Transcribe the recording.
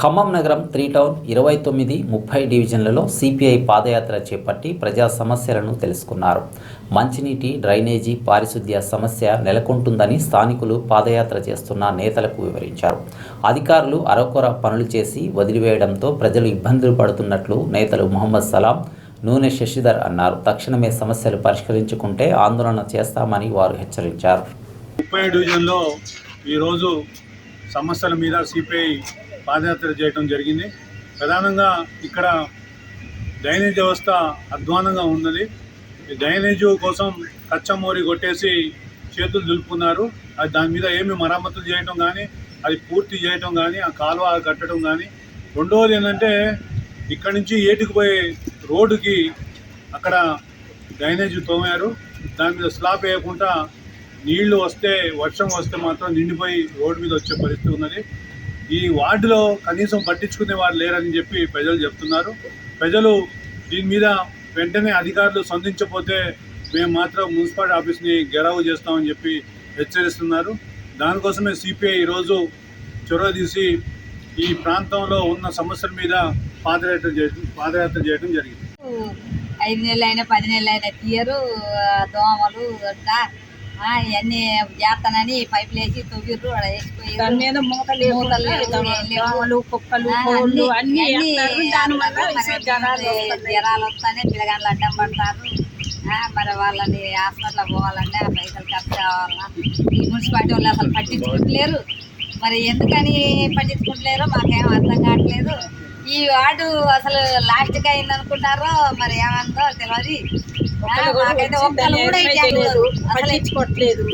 ఖమ్మం నగరం three town ఇరవై తొమ్మిది ముప్పై డివిజన్లలో సిపిఐ పాదయాత్ర చేపట్టి ప్రజా సమస్యలను తెలుసుకున్నారు. మంచినీటి డ్రైనేజీ పారిశుద్ధ్య సమస్య నెలకొంటుందని స్థానికులు పాదయాత్ర చేస్తున్న నేతలకు వివరించారు. అధికారులు అరకొర పనులు చేసి వదిలివేయడంతో ప్రజలు ఇబ్బందులు పడుతున్నట్లు నేతలు మొహమ్మద్ సలాం నూనె శశిధర్ అన్నారు. తక్షణమే సమస్యలు పరిష్కరించుకుంటే ఆందోళన చేస్తామని వారు హెచ్చరించారు. ముప్పై డివిజన్లో ఈరోజు సమస్యల మీద సిపిఐ పాదయాత్ర చేయడం జరిగింది. ప్రధానంగా ఇక్కడ డ్రైనేజ్ వ్యవస్థ అధ్వానంగా ఉన్నది. ఈ డ్రైనేజ్ కోసం కచ్చమోరి కొట్టేసి చేతులు దులుపుకున్నారు అది దాని మీద ఏమి మరమ్మతులు చేయటం కానీ అది పూర్తి చేయటం కానీ ఆ కాలువ కట్టడం కానీ. రెండవది ఏంటంటే ఇక్కడి నుంచి ఏటుకు పోయే రోడ్డుకి అక్కడ డ్రైనేజ్ తోమారు. దాని మీద స్లాబ్ వేయకుండా నీళ్ళు వస్తే వర్షం వస్తే మాత్రం నిండిపోయి రోడ్డు మీద వచ్చే పరిస్థితి ఉన్నది. ఈ వార్డులో కనీసం పట్టించుకునే వారు లేరని చెప్పి ప్రజలు చెప్తున్నారు. ప్రజలు దీని మీద వెంటనే అధికారులు స్పందించకపోతే మేము మాత్రం మున్సిపాలిటీ ఆఫీస్ని గెరావు చేస్తామని చెప్పి హెచ్చరిస్తున్నారు. దానికోసమే సిపిఐ ఈరోజు చొరవ తీసి ఈ ప్రాంతంలో ఉన్న సమస్యల మీద పాదయాత్ర చేయడం పాదయాత్ర చేయడం జరిగింది. ఐదు నెలలు పది నెలలు అయినా తీయరు దోమలు అట్లా ఇవన్నీ చేస్తానని పైపులు వేసి తొవ్విర్రు అక్కడ వేసిపోయి దాని మీద మూతలు కుక్కలు కోళ్ళు అన్ని-. జ్వరాలు వస్తానే పిల్లగాళ్ళు అడ్డం పడతారు. ఆ, మరి వాళ్ళని హాస్పిటల్ పోవాలంటే ఆ పైసలు ఖర్చు కావాలా? ఈ మున్సిపాలిటీ వాళ్ళు అసలు పట్టించుకుంటలేరు. మరి ఎందుకని పట్టించుకుంటలేరో మాకేం అర్థం కావట్లేదు. ఈ వార్డు అసలు లాస్ట్గా అయింది అనుకుంటారో మరి ఏమందో తెలియదు పట్టించుకోవట్లేదు.